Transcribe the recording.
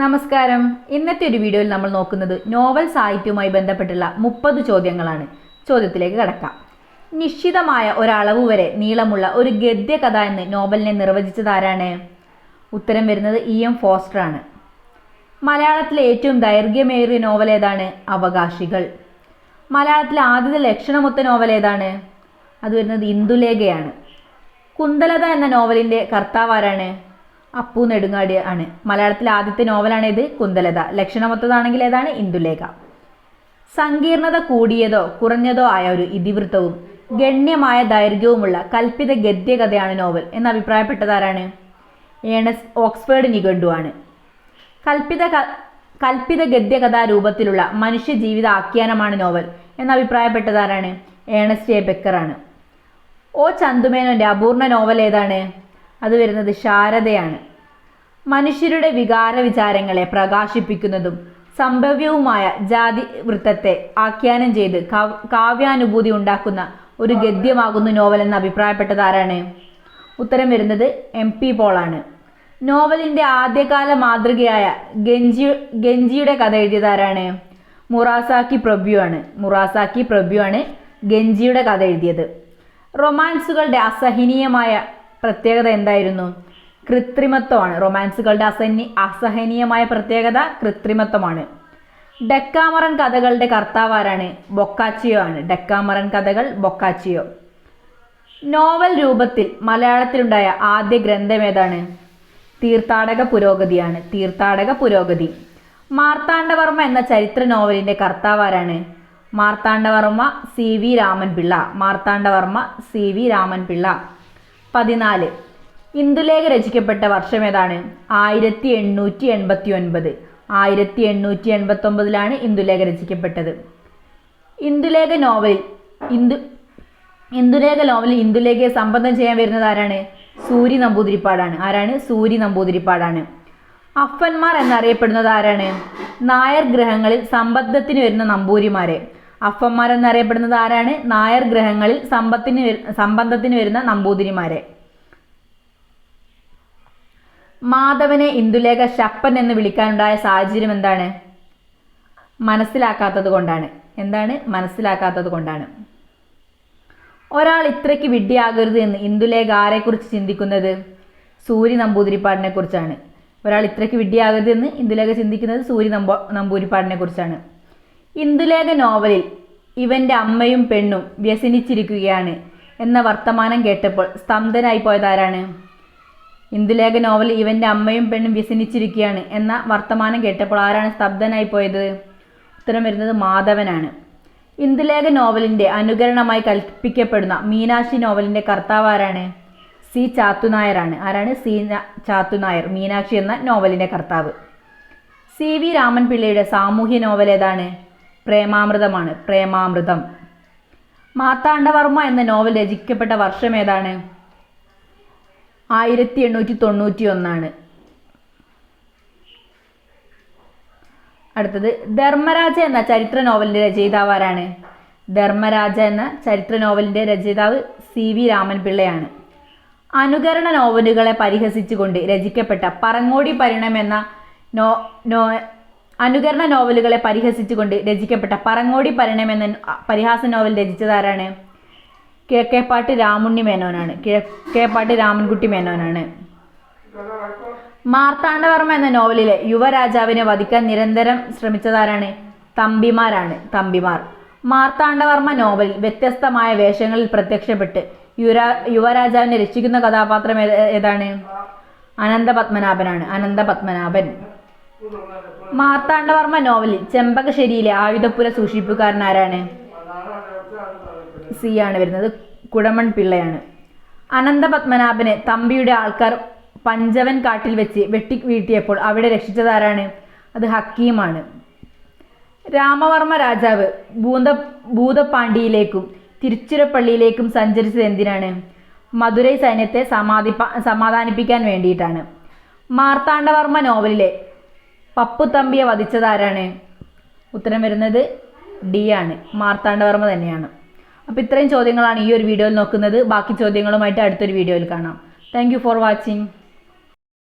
നമസ്കാരം. ഇന്നത്തെ ഒരു വീഡിയോയിൽ നമ്മൾ നോക്കുന്നത് നോവൽ സാഹിത്യവുമായി ബന്ധപ്പെട്ടുള്ള മുപ്പത് ചോദ്യങ്ങളാണ്. ചോദ്യത്തിലേക്ക് കടക്കാം. നിശ്ചിതമായ ഒരളവ് വരെ നീളമുള്ള ഒരു ഗദ്യകഥ എന്ന് നോവലിനെ നിർവചിച്ചത് ആരാണ്? ഉത്തരം വരുന്നത് ഇ എം ഫോസ്റ്റർ ആണ് മലയാളത്തിലെ ഏറ്റവും ദൈർഘ്യമേറിയ നോവൽ ഏതാണ്? അവകാശികൾ. മലയാളത്തിലെ ആദ്യത്തെ ലക്ഷണമൊത്ത നോവൽ ഏതാണ്? അത് വരുന്നത് ഇന്ദുലേഖയാണ്. കുന്തലത എന്ന നോവലിന്റെ കർത്താവ് ആരാണ്? അപ്പു നെടുങ്ങാടി ആണ്. മലയാളത്തിലെ ആദ്യത്തെ നോവലാണ് ഇത് കുന്തലത. ലക്ഷണമൊത്തതാണെങ്കിൽ ഏതാണ്? ഇന്ദുലേഖ. സങ്കീർണത കൂടിയതോ കുറഞ്ഞതോ ആയ ഒരു ഇതിവൃത്തവും ഗണ്യമായ ദൈർഘ്യവുമുള്ള കൽപ്പിത ഗദ്യകഥയാണ് നോവൽ. എന്ന് അഭിപ്രായപ്പെട്ടതാരാണ് ഏണസ് ഓക്സ്ഫേർഡ് കൽപ്പിത ക കൽപ്പിത ഗദ്യകഥാ രൂപത്തിലുള്ള മനുഷ്യ ജീവിത ആഖ്യാനമാണ് നോവൽ. എന്ന് അഭിപ്രായപ്പെട്ടതാരാണ് ഏണസ്റ്റ് എ ബെക്കറാണ് ഓ ചന്തുമേനോന്റെ അപൂർണ നോവൽ ഏതാണ്? അത് വരുന്നത് ശാരദയാണ്. മനുഷ്യരുടെ വികാര വിചാരങ്ങളെ പ്രകാശിപ്പിക്കുന്നതും സംഭവ്യവുമായ ജാതി വൃത്തത്തെ ആഖ്യാനം ചെയ്ത് കാവ്- കാവ്യാനുഭൂതി ഉണ്ടാക്കുന്ന ഒരു ഗദ്യമാകുന്നു നോവൽ എന്ന് അഭിപ്രായപ്പെട്ടത് ആരാണ്? ഉത്തരം വരുന്നത് എം പി പോളാണ്. നോവലിന്റെ ആദ്യകാല മാതൃകയായ ഗെഞ്ചി ഗെഞ്ചിയുടെ കഥ എഴുതിയത് ആരാണ്? മുറാസാക്കി പ്രഭ്യു ആണ്. മുറാസാക്കി പ്രഭ്യു ആണ് ഗെഞ്ചിയുടെ കഥ എഴുതിയത്. റൊമാൻസുകളുടെ അസഹനീയമായ പ്രത്യേകത എന്തായിരുന്നു? കൃത്രിമത്വമാണ്. റൊമാൻസുകളുടെ അസഹനി അസഹനീയമായ പ്രത്യേകത കൃത്രിമത്വമാണ്. ഡെക്കാമറൻ കഥകളുടെ കർത്താവ് ആരാണ് ബൊക്കാച്ചിയോ ആണ്. ഡെക്കാമറൻ കഥകൾ ബൊക്കാച്ചിയോ. നോവൽ രൂപത്തിൽ മലയാളത്തിലുണ്ടായ ആദ്യ ഗ്രന്ഥം ഏതാണ്? തീർത്ഥാടക പുരോഗതിയാണ്. തീർത്ഥാടക പുരോഗതി. മാർത്താണ്ഡവർമ്മ എന്ന ചരിത്ര നോവലിന്റെ കർത്താവ് ആരാണ് Marthandavarma C V Raman Pillai. Marthandavarma C V Raman Pillai. പതിനാല്. ഇന്ദുലേഖ രചിക്കപ്പെട്ട വർഷം ഏതാണ്? ആയിരത്തി എണ്ണൂറ്റി എൺപത്തി ഒൻപത് ആയിരത്തി എണ്ണൂറ്റി എൺപത്തി ഒമ്പതിലാണ് ഇന്ദുലേഖ രചിക്കപ്പെട്ടത്. ഇന്ദുലേഖ നോവലിൽ ഇന്ദു ഇന്ദുലേഖ നോവലിൽ ഇന്ദുലേഖയെ സംബന്ധം ചെയ്യാൻ വരുന്നത് ആരാണ്? സൂര്യ നമ്പൂതിരിപ്പാടാണ്. ആരാണ്? സൂര്യ നമ്പൂതിരിപ്പാടാണ്. അഫന്മാർ എന്നറിയപ്പെടുന്നത് ആരാണ്? നായർ ഗ്രഹങ്ങളിൽ സമ്പദ്ധത്തിന് വരുന്ന നമ്പൂരിമാരെ. അഫന്മാർ എന്നറിയപ്പെടുന്നത് ആരാണ്? നായർ ഗ്രഹങ്ങളിൽ സമ്പത്തിന് സംബന്ധത്തിന് വരുന്ന നമ്പൂതിരിമാരെ. മാധവനെ ഇന്ദുലേഖ ശപ്പൻ എന്ന് വിളിക്കാനുണ്ടായ സാഹചര്യം എന്താണ്? മനസ്സിലാക്കാത്തത് കൊണ്ടാണ്. എന്താണ്? മനസ്സിലാക്കാത്തത് കൊണ്ടാണ്. ഒരാൾ ഇത്രയ്ക്ക് വിഡ്ഢിയാകരുത് എന്ന് ഇന്ദുലേഖ ആരെക്കുറിച്ച് ചിന്തിക്കുന്നത്? സൂര്യ നമ്പൂതിരിപ്പാടിനെ കുറിച്ചാണ്. ഒരാൾ ഇത്രയ്ക്ക് വിഡ്ഢിയാകരുത് എന്ന് ഇന്ദുലേഖ ചിന്തിക്കുന്നത് സൂര്യ നമ്പൂ നമ്പൂതിരിപ്പാടിനെ കുറിച്ചാണ്. ഇന്ദുലേഖ നോവലിൽ ഇവന്റെ അമ്മയും പെണ്ണും വ്യസനിച്ചിരിക്കുകയാണ് എന്ന വർത്തമാനം കേട്ടപ്പോൾ സ്തംഭനായി പോയതാരാണ്? ഇന്ദുലേഖ നോവലിൽ ഇവന്റെ അമ്മയും പെണ്ണും വ്യസനിച്ചിരിക്കുകയാണ് എന്ന വർത്തമാനം കേട്ടപ്പോൾ ആരാണ് സ്തബ്ധനായി പോയത്? ഉത്തരം വരുന്നത് മാധവനാണ്. ഇന്ദുലേഖ നോവലിന്റെ അനുകരണമായി കൽപ്പിക്കപ്പെടുന്ന മീനാക്ഷി നോവലിന്റെ കർത്താവ് ആരാണ്? സി ചാത്തുനായരാണ്. ആരാണ്? സി ചാത്തുനായർ മീനാക്ഷി എന്ന നോവലിന്റെ കർത്താവ്. സി വി രാമൻപിള്ളയുടെ സാമൂഹ്യ നോവൽ ഏതാണ്? പ്രേമാമൃതമാണ്. പ്രേമാമൃതം. മാർത്താണ്ഡവർമ്മ എന്ന നോവൽ രചിക്കപ്പെട്ട വർഷം ഏതാണ്? ആയിരത്തി എണ്ണൂറ്റി തൊണ്ണൂറ്റി ഒന്നാണ് അടുത്തത് ധർമ്മരാജ എന്ന ചരിത്ര നോവലിന്റെ രചയിതാവ് ആരാണ് ധർമ്മരാജ എന്ന ചരിത്ര നോവലിന്റെ രചയിതാവ് സി വി രാമൻപിള്ളയാണ്. അനുകരണ നോവലുകളെ പരിഹസിച്ചുകൊണ്ട് രചിക്കപ്പെട്ട പറങ്ങോടി പരിണം എന്ന നോ നോ അനുകരണ നോവലുകളെ പരിഹസിച്ചുകൊണ്ട് രചിക്കപ്പെട്ട പറങ്ങോടി പരിണയം എന്ന പരിഹാസ നോവൽ രചിച്ചതാരാണ്? കിഴക്കേപ്പാട്ട് രാമുണ്ണി മേനോനാണ്. കിഴക്കേപ്പാട്ട് രാമൻകുട്ടി മേനോനാണ്. മാർത്താണ്ഡവർമ്മ എന്ന നോവലിലെ യുവരാജാവിനെ വധിക്കാൻ നിരന്തരം ശ്രമിച്ചതാരാണ്? തമ്പിമാരാണ്. തമ്പിമാർ. മാർത്താണ്ഡവർമ്മ നോവൽ വ്യത്യസ്തമായ വേഷങ്ങളിൽ പ്രത്യക്ഷപ്പെട്ട് യുവരാ യുവരാജാവിനെ രക്ഷിക്കുന്ന കഥാപാത്രം ഏത- ഏതാണ്? അനന്തപത്മനാഭനാണ് അനന്തപത്മനാഭൻ മാർത്താണ്ഡവർമ്മ നോവലിൽ ചെമ്പകശ്ശേരിയിലെ ആയുധപ്പുര സൂക്ഷിപ്പുകാരൻ ആരാണ് സി ആണ് വരുന്നത്. കുടമൺ പിള്ളയാണ്. അനന്തപത്മനാഭനെ തമ്പിയുടെ ആൾക്കാർ പഞ്ചവൻ കാട്ടിൽ വെച്ച് വെട്ടി വീഴ്ത്തിയപ്പോൾ അവിടെ രക്ഷിച്ചതാരാണ്? അത് ഹക്കീമാണ്. രാമവർമ്മ രാജാവ് ഭൂത ഭൂതപ്പാണ്ടിയിലേക്കും തിരുച്ചിറപ്പള്ളിയിലേക്കും സഞ്ചരിച്ചത് എന്തിനാണ്? മധുരൈ സൈന്യത്തെ സമാധിപ്പ സമാധാനിപ്പിക്കാൻ വേണ്ടിയിട്ടാണ്. മാർത്താണ്ഡവർമ്മ നോവലിലെ പപ്പുതമ്പിയെ വധിച്ചതാരാണ്? ഉത്തരം വരുന്നത് ഡി ആണ്. മാർത്താണ്ഡവർമ്മ തന്നെയാണ്. അപ്പോൾ ഇത്രയും ചോദ്യങ്ങളാണ് ഈ ഒരു വീഡിയോയിൽ നോക്കുന്നത്. ബാക്കി ചോദ്യങ്ങളുമായിട്ട് അടുത്തൊരു വീഡിയോയിൽ കാണാം. Thank for watching